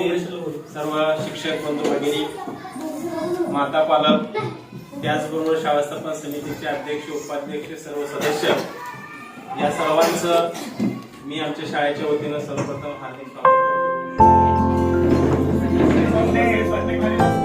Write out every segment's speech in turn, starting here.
उपस्थित सर्व शिक्षक बंधू भगिनी माता पालक त्याचबरोबर शाळा समितीचे अध्यक्ष उपाध्यक्ष सर्व सदस्य या सर्वांचं मी आमच्या शाळेच्या वतीनं सर्वप्रथम हार्दिक स्वागत करतो.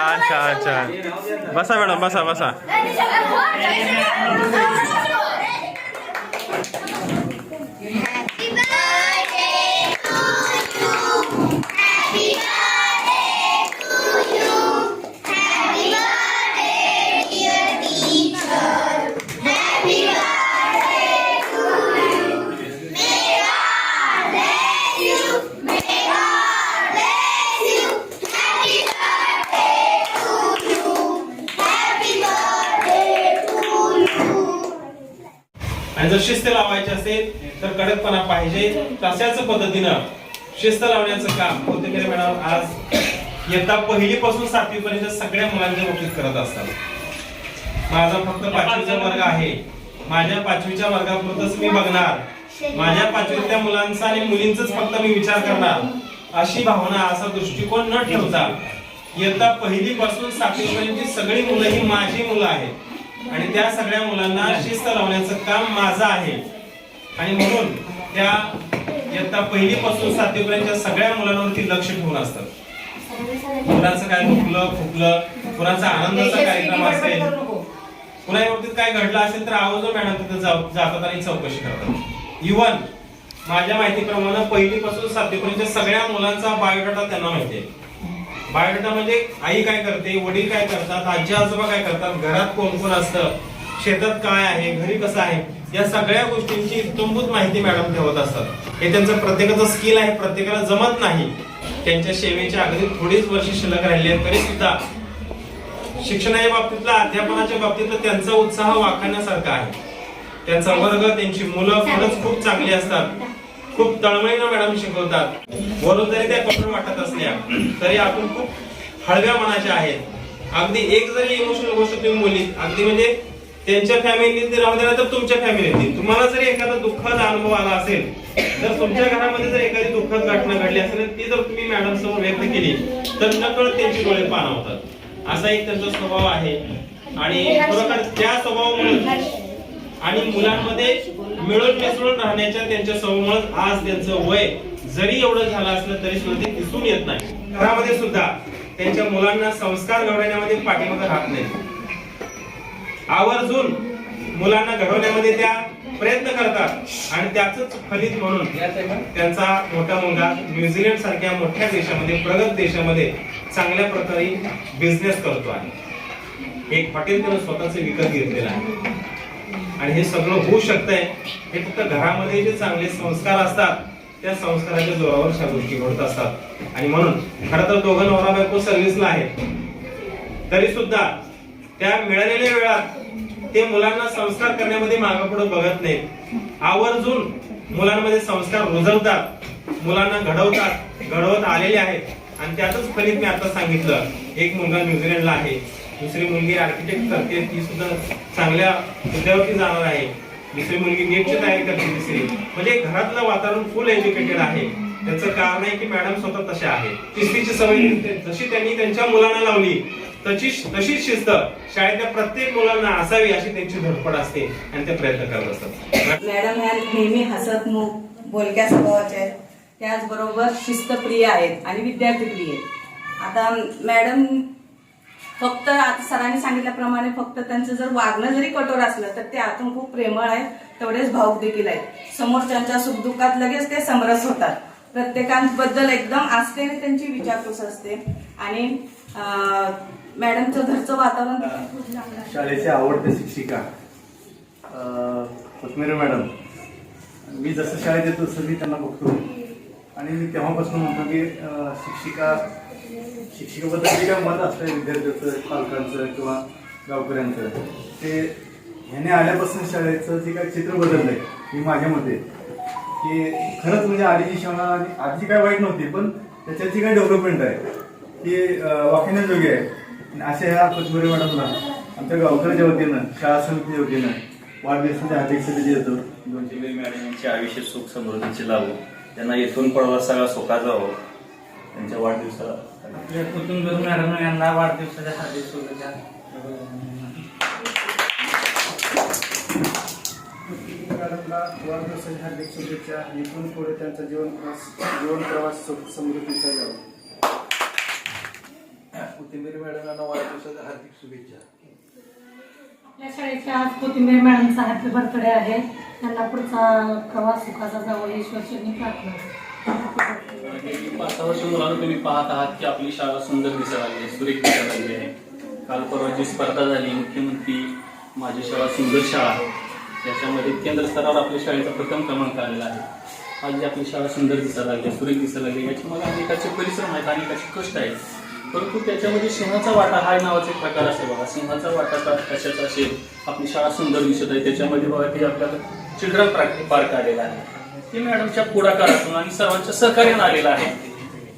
छान छान छान बसा मॅडम बसा बसा आणि जर शिस्त लावायची असेल तर कडकपणा पाहिजे. तशाच पद्धतीनं शिस्त लावण्याचं काम कोथिंबीर मॅडम आज इयत्ता पहिली पासून सातवी पर्यंत सगळ्या मुलांच्या बाबतीत करत असतात. माझा फक्त पाचवीचा वर्ग आहे. माझ्या पाचवीच्या वर्गापुरतच मी बघणार. माझ्या पाचवीतल्या मुलांचा आणि मुलींचाच फक्त मी विचार करणार. अशी भावना असा दृष्टिकोन न ठेवता येता पहिली पासून सातवी सगळी मुलं ही माझी मुलं आहेत. आणि त्या सगळ्या मुलांना शिस्त लावण्याचं काम माझं आहे. आणि म्हणून त्या इयत्ता पहिली पासून सातवी पर्यंतच्या सगळ्या मुलांवरती लक्ष ठेवून असतात. मुलांचं काय दुखलं फुकलं कुणाचा आनंदाचा कार्यक्रम असेल. कुणा बाबतीत काय घडलं असेल तर आवर्जून मॅडम तिथे जातात आणि चौकशी करतात. इवन माझ्या माहितीप्रमाणे पहिली पासून सातवी पर्यंत सगळ्या मुलांचा बायोडाटा त्यांना माहिती आहे. बायोडाटा म्हणजे आई काय करते वडील काय करतात आजी आजोबा काय करतात घरात कोण कोण असतं शेतात काय आहे घरी कसं आहे या सगळ्या गोष्टींची इत्तमभूत माहिती मॅडम ठेवत असतात. हे त्यांचं प्रत्येकाचं स्किल आहे प्रत्येकाला जमत नाही. त्यांच्या सेवेच्या अगदी थोडीच वर्ष शिल्लक राहिली आहेत तरी सुद्धा शिक्षणाच्या बाबतीतला अध्यापनाच्या बाबतीतला त्यांचा उत्साह वाखण्यासारखा आहे. त्यांचा वर्ग त्यांची मुलं खरंच खूप चांगली असतात. खूप तळमळीनं मॅडम शिकवतात. वरून जरी त्या कठोर वाटत असल्या तरी आपण खूप हळव्या मनाच्या आहेत. अगदी एक जरी इमोशनल गोष्ट तुम्ही बोलली अगदी म्हणजे त्यांच्या फॅमिलीत राहू देणार तर तुमच्या फॅमिलीत तुम्हाला जरी एखादा दुःखद अनुभव आला असेल तर तुमच्या घरामध्ये जर एखादी दुःखद घटना घडली असेल ती जर तुम्ही मॅडम समोर व्यक्त केली तर नकळत त्यांची डोळे पाणावतात. असा एक त्यांचा स्वभाव आहे. आणि खरोखर त्या स्वभावामुळे आणि मुलांमध्ये मिळून मिसळून राहण्याच्या त्यांच्या स्वभावामुळे आज त्यांचं वय जरी एवढं झालं असलं तरी सुद्धा ते दिसून येत नाही. घरामध्ये सुद्धा त्यांच्या मुलांना संस्कार घडवण्यामध्ये पाठीमागे राहत नाही. आवर्जून मुलांना घडवण्यामध्ये त्या प्रयत्न करतात आणि त्याच फलित म्हणून त्यांचा मोठा मुलगा न्यूझीलंड सारख्या मोठ्या देशामध्ये प्रगत देशामध्ये चांगल्या प्रकारे बिझनेस करतो आहे. एक हॉटेल त्यानं स्वतःच विकत घेतलेलं आहे. आणि हे सगळं होऊ शकतंय. हे फक्त घरामध्ये जे चांगले संस्कार असतात त्या संस्काराच्या जोरावर ह्या गोष्टी घडत असतात. आणि म्हणून खरं तर दोघं नवरा बायको सर्व्हिसला आहेत. तरी सुद्धा त्या मिळालेल्या वेळात ते मुलांना संस्कार करण्यामध्ये मागं पुढे बघत नाहीत. आवर्जून मुलांमध्ये संस्कार रुजवतात. मुलांना घडवतात घडवत आलेले आहेत. आणि त्यातच फलित मी आता सांगितलं. एक मुलगा न्यूझीलंडला आहे. दुसरी मुलगी आर्किटेक्ट करते ती सुद्धा चांगल्या मुद्द्यावरती जाणार आहे. दुसरी मुलगी नीटची तयारी करते तिसरी म्हणजे घरातलं वातावरण फुल एज्युकेटेड आहे. त्याचं कारण आहे की मॅडम स्वतः तशा आहे शिस्तीची सवय जशी त्यांनी त्यांच्या मुलांना लावली तशी तशीच शिस्त शाळेतल्या प्रत्येक मुलांना असावी अशी त्यांची धडपड असते आणि ते प्रयत्न करत असतात. मॅडम ह्या नेहमी हसतमुख बोलक्या स्वभावाच्या आहेत. त्याचबरोबर शिस्तप्रिय आहेत आणि विद्यार्थीप्रिय आहेत. आता मॅडम फक्त आता सरांनी सांगितल्याप्रमाणे फक्त त्यांचं जर वागणं जरी कठोर असलं तर ते आतून खूप प्रेमळ आहेत तेवढेच भाऊक देखील आहेत. समोरच्यांच्या सुखदुःखात लगेच ते समरस होतात. प्रत्येकांबद्दल एकदम आस्थेने त्यांची विचारपूस असते. आणि मॅडमचं घरचं वातावरण देखील खूप चांगलं आहे. शाळेचे आवडते शिक्षिका अं, कोथमिरे मॅडम. मी जसं शाळेत येतो तसं मी त्यांना बघतो. आणि मी तेव्हापासून म्हणतो की शिक्षिका शिक्षिकेबद्दल जे काय मत असतं विद्यार्थ्याचं पालकांचं किंवा गावकऱ्यांचं ते ह्याने आल्यापासून शाळेचं जे काय चित्र बदललंय मी माझ्या मते की खरंच म्हणजे आधीची शाळा आणि आधीची काय वाईट नव्हती पण त्याच्यात जी काय डेव्हलपमेंट आहे ती अं, आहे. आणि अशा ह्या कोथमिरे मॅडमला आमच्या गावकऱ्याच्या वतीनं शाळा समितीच्या वतीनं वाढदिवसाच्या अध्यक्षतेची येतो देतो. दोनशे मॅडम यांचे आयुष्य सुख समृद्धीचे लावो त्यांना येथून पडवा सगळा सोका जावं त्यांच्या वाढदिवसाला आपल्या कुटुंब मॅडम यांना वाढदिवसाच्या हार्दिक शुभेच्छा. मॅडमला वाढदिवसाच्या हार्दिक शुभेच्छा इथून पुढे त्यांचा जीवन प्रवास जीवन प्रवास सुख समृद्धीचा जावा. कोथिंबीर मॅडमांना वाढदिवसाच्या हार्दिक शुभेच्छा. आपल्या शाळेच्या आज कोथिंबीर मॅडमचा हॅपी बर्थडे आहे. त्यांना पुढचा प्रवास सुखाचा जावं ईश्वरचरणी प्रार्थना पाच वर्ष मुलांना तुम्ही पाहत आहात की आपली शाळा सुंदर दिसायला लागली आहे, सुरेख दिसायला लागली आहे. काल परवाची स्पर्धा झाली मुख्यमंत्री माझी शाळा सुंदर शाळा त्याच्यामध्ये केंद्र स्तरावर आपल्या शाळेचा प्रथम क्रमांक आलेला आहे. आज जी आपली शाळा सुंदर दिसायला लागली आहे, सुरेख दिसायला लागली याची मला अनेकाचे परिश्रम आहेत अनेकाचे कष्ट आहेत. परंतु त्याच्यामध्ये सिंहाचा वाटा हा नावाचा एक प्रकार असेल बघा. सिंहाचा वाटा का कशाचा असेल? आपली शाळा सुंदर दिसत आहे. त्याच्यामध्ये बघा ते आपल्याला चिल्ड्रन पार्क आलेला आहे. ते मॅडमच्या पुढाकारातून आणि सर्वांच्या सहकार्यानं आलेलं आहे.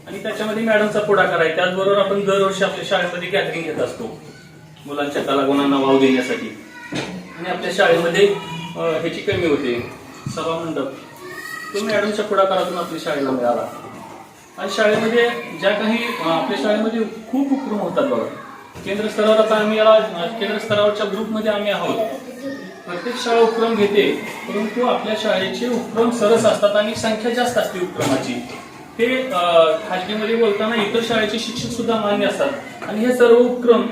आणि त्याच्यामध्ये मॅडमचा पुढाकार आहे. त्याचबरोबर आपण दरवर्षी आपल्या शाळेमध्ये गॅदरिंग घेत असतो. मुलांच्या कलागुणांना वाव देण्यासाठी. आणि आपल्या शाळेमध्ये ह्याची कमी होते. सभा मंडप. तो मॅडमच्या पुढाकारातून आपल्या शाळेला मिळाला. आणि शाळेमध्ये ज्या काही आपल्या शाळेमध्ये खूप उपक्रम होतात बघा. केंद्र स्तरावर आता आम्ही याला केंद्र स्तरावरच्या ग्रुपमध्ये आम्ही आहोत. प्रत्येक शाळा उपक्रम घेते परंतु आपल्या शाळेचे उपक्रम सरस असतात आणि संख्या जास्त असते उपक्रमाची. ते खाजगीमध्ये बोलताना इतर शाळेचे शिक्षक सुद्धा मान्य असतात. आणि हे सर्व उपक्रम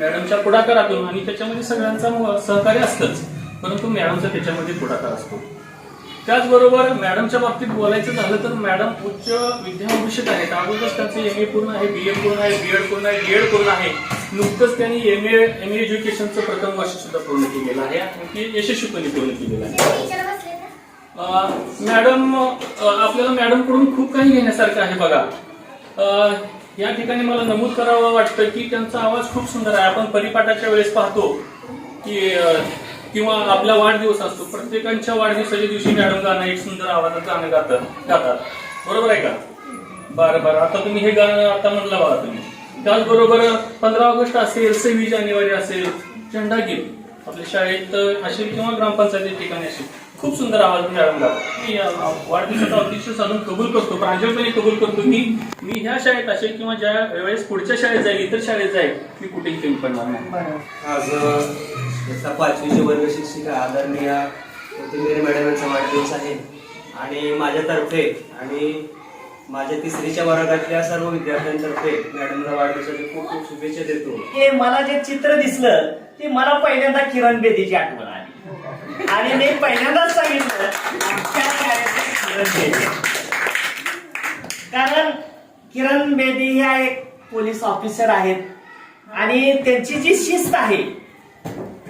मॅडमच्या पुढाकारातून आणि त्याच्यामध्ये सगळ्यांचा सहकार्य असतंच परंतु मॅडमचा त्याच्यामध्ये पुढाकार असतो. त्याचबरोबर मॅडमच्या बाबतीत बोलायचं झालं तर मॅडम उच्च विद्याभूषित आहेत. अगोदरच त्यांचं एम ए पूर्ण आहे बी ए पूर्ण आहे बी एड पूर्ण आहे बी एड पूर्ण आहे. नुकतंच त्यांनी एम ए एम एज्युकेशनचं प्रथम वर्ष सुद्धा पूर्ण केलेलं आहे. आणि ते यशस्वीपणे पूर्ण केलेलं आहे. मॅडम आपल्याला मॅडमकडून खूप काही घेण्यासारखं आहे बघा. या ठिकाणी मला नमूद करावं वाटतं की त्यांचा आवाज खूप सुंदर आहे. आपण परिपाठाच्या वेळेस पाहतो की किंवा आपला वाढदिवस असतो. प्रत्येकांच्या वाढदिवसाच्या दिवशी मॅडम गाणं एक सुंदर आवाजात गाणं गातात गातात. बरोबर आहे का? बरं बरं. आता तुम्ही हे गाणं आता म्हणलं बघा तुम्ही. त्याचबरोबर पंधरा ऑगस्ट असेल सव्वीस जानेवारी असेल झेंडा गीत आपल्या शाळेत असेल किंवा ग्रामपंचायती ठिकाणी असेल. खूप सुंदर आवाज गातात मी वाढदिवसाचा अतिशय साधून कबूल करतो. प्रांजळपणे कबूल करतो की मी ह्या शाळेत असेल किंवा ज्या वेळेस पुढच्या शाळेत जाईल इतर शाळेत जाईल मी कुठेही कमी पडणार नाही. आज पाचवीचे वर्ग शिक्षिका आदरणीय कोथिंबीर मॅडम यांचा वाढदिवस आहे आणि माझ्यातर्फे आणि माझ्या तिसरीच्या वर्गातल्या सर्व विद्यार्थ्यांतर्फे मॅडमला वाढदिवसाच्या खूप खूप शुभेच्छा देतो. हे मला जे चित्र दिसलं ते मला पहिल्यांदा किरण बेदीची आठवण आली. आणि मी पहिल्यांदाच सांगितलं आमच्या किरण बेदी. कारण किरण बेदी ह्या एक पोलीस ऑफिसर आहेत. आणि त्यांची जी शिस्त आहे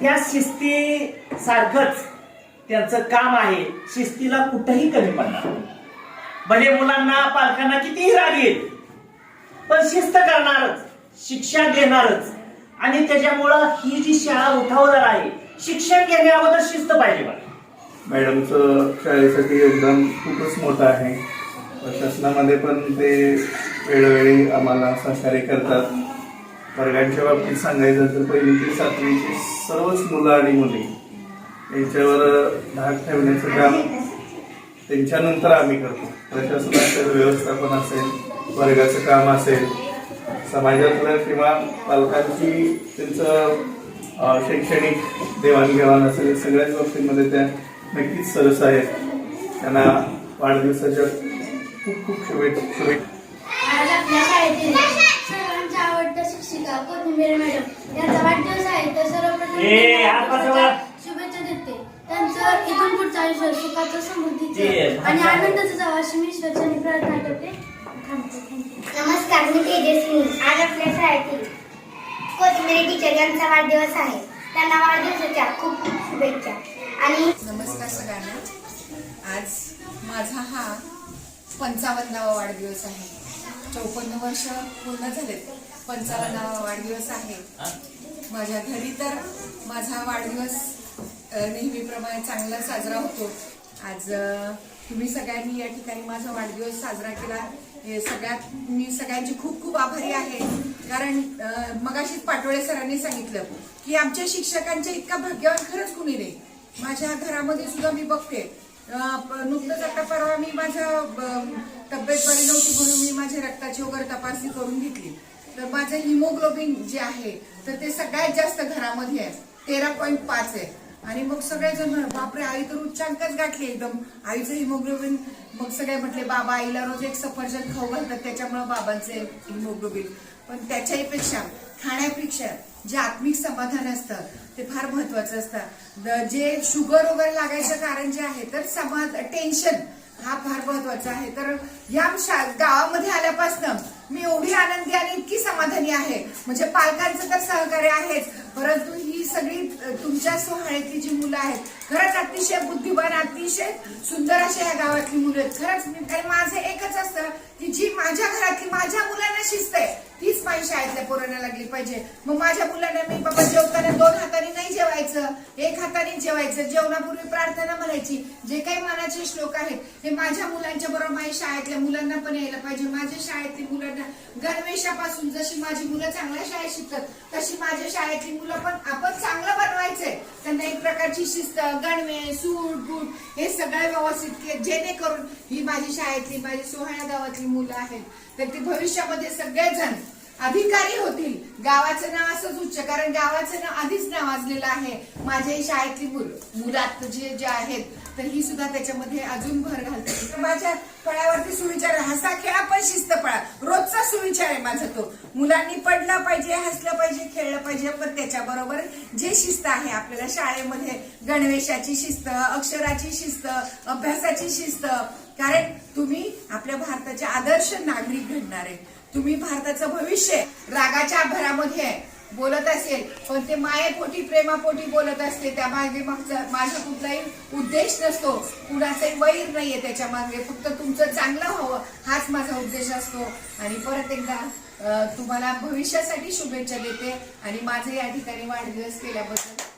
त्या शिस्ती सारखंच त्यांचं काम आहे. शिस्तीला कुठंही कमी पडणार भले मुलांना पालकांना कितीही राग येईल पण शिस्त करणारच शिक्षा देणारच आणि त्याच्यामुळं ही जी शाळा उठावदार आहे शिक्षण घेण्या अगोदर शिस्त पाहिजे मॅडमचं शाळेसाठी योगदान खूपच मोठं आहे. शासनामध्ये पण ते वेळोवेळी आम्हाला सहकार्य करतात. वर्गांच्या बाबतीत सांगायचं तर पहिली ते सातवीची सर्वच मुलं आणि मुली यांच्यावर धाक ठेवण्याचं काम त्यांच्यानंतर आम्ही करतो. प्रशासनाचं व्यवस्थापन असेल वर्गाचं काम असेल समाजातलं किंवा पालकांची त्यांचं शैक्षणिक देवाणघेवाण असेल सगळ्याच बाबतीमध्ये त्या नक्कीच सरस आहेत. त्यांना वाढदिवसाच्या खूप खूप शुभेच्छा शुभेच्छा. शिक्षिका कोथिंबीर मॅडम. यांचा वाढदिवस आहे तर सर्वप्रथम ए, त्यांना हात पाठवा. वाढदिवसाच्या शुभेच्छा देते त्यांचं इथून पुढचं आयुष्य सुखाचं समृद्धीचं आणि आनंदाचं जावं अशी मी ईश्वरचरणी प्रार्थना करते. नमस्कार मी तेजस्वी. आज आपल्या शाळेतील कोथिंबीर टीचर यांचा वाढदिवस आहे. त्यांना वाढदिवसाच्या खूप खूप शुभेच्छा. आणि नमस्कार सगळ्यांना. आज माझा हा पंचावन्नावा वाढदिवस आहे. चौपन्न वर्ष पूर्ण झालेत. पंचावन्नावा वाढदिवस आहे. माझ्या घरी तर माझा वाढदिवस नेहमीप्रमाणे चांगला साजरा होतो. आज तुम्ही सगळ्यांनी या ठिकाणी माझा वाढदिवस साजरा केला. हे सगळ्यात मी सगळ्यांची खूप खूप आभारी आहे. कारण मगाशी मगाशीच पाटोळे सरांनी सांगितलं की आमच्या शिक्षकांच्या इतका भाग्यवान खरंच कुणी नाही. माझ्या घरामध्ये सुद्धा मी बघते. नुकतंच आता परवा मी माझ्या तब्येत बरी नव्हती म्हणून मी माझ्या रक्ताची वगैरे तपासणी करून घेतली. तर माझं हिमोग्लोबिन जे आहे तर ते सगळ्यात जास्त घरामध्ये आहे. तेरा पॉईंट पाच आहे. आणि मग सगळेजण म्हण, बापरे आई तर उच्चांकच गाठली एकदम. आईचं हिमोग्लोबिन मग सगळे म्हटले बाबा आईला रोज एक सफरचंद खाऊ घालतात त्याच्यामुळे बाबांचे हिमोग्लोबिन पण त्याच्यापेक्षा खाण्यापेक्षा जे आत्मिक समाधान असतं ते फार महत्वाचं असतं. जे शुगर वगैरे लागायचं कारण जे आहे तर समाध टेन्शन हा फार महत्त्वाचा आहे. तर या शा- गावामध्ये आल्यापासून मी एवढी आनंदी आणि इतकी समाधानी आहे. म्हणजे पालकांचं तर सहकार्य आहेच. परंतु ही सगळी तुमच्या सोहळ्यातली जी मुलं आहेत खरंच अतिशय बुद्धिमान अतिशय सुंदर अशा या गावातली मुलं आहेत. खरंच मी माझं एकच असतं की जी माझ्या घरातली माझ्या मुलांना शिस्त आहे तीच शाळेतल्या पोरांना लागली पाहिजे. मग माझ्या मुलांना मी बाबा जेवताना दोन हाताने नाही जेवायचं एक हाताने जेवायचं. जेवणापूर्वी प्रार्थना म्हणायची. जे काही मनाचे श्लोक आहेत हे माझ्या मुलांच्या बरोबर माझ्या शाळेतल्या मुलांना पण यायला पाहिजे. माझ्या शाळेतील मुलांना गणवेशापासून जशी माझी मुलं चांगल्या शाळेत शिकतात तशी माझ्या शाळेतली मुलं पण आपण चांगलं बनवायचंय. त्यांना एक प्रकारची शिस्त गणवे सूट बूट हे सगळं व्यवस्थित के- जेणेकरून ही माझी शाळेतली माझी सोहळ्या गावातली मुलं आहेत. तर ती भविष्यामध्ये सगळेजण अधिकारी होतील. गावाचं नाव असंच उच्च कारण गावाचं नाव आधीच नावाजलेलं आहे. माझ्या शाळेतली मुलात जे जे आहेत तर ही सुद्धा त्याच्यामध्ये अजून भर घालते माझ्या फळावरती सुविचार हसा खेळा पण शिस्त पळा रोजचा सुविचार आहे माझा तो. मुलांनी पडलं पाहिजे हसलं पाहिजे खेळलं पाहिजे पण त्याच्याबरोबर जे शिस्त आहे आपल्याला शाळेमध्ये गणवेशाची शिस्त अक्षराची शिस्त अभ्यासाची शिस्त. कारण तुम्ही आपल्या भारताचे आदर्श नागरिक घडणार आहे. तुम्ही भारताचं भविष्य रागाच्या भरामध्ये आहे. बोलत असेल पण ते मायेपोटी प्रेमापोटी बोलत असते त्या मागे मागचा माझा कुठलाही उद्देश नसतो. कुणाचाही वैर नाहीये त्याच्यामागे. फक्त तुमचं चांगलं व्हावं हाच माझा उद्देश असतो. आणि परत एकदा तुम्हाला भविष्यासाठी शुभेच्छा देते. आणि माझं या ठिकाणी वाढदिवस केल्याबद्दल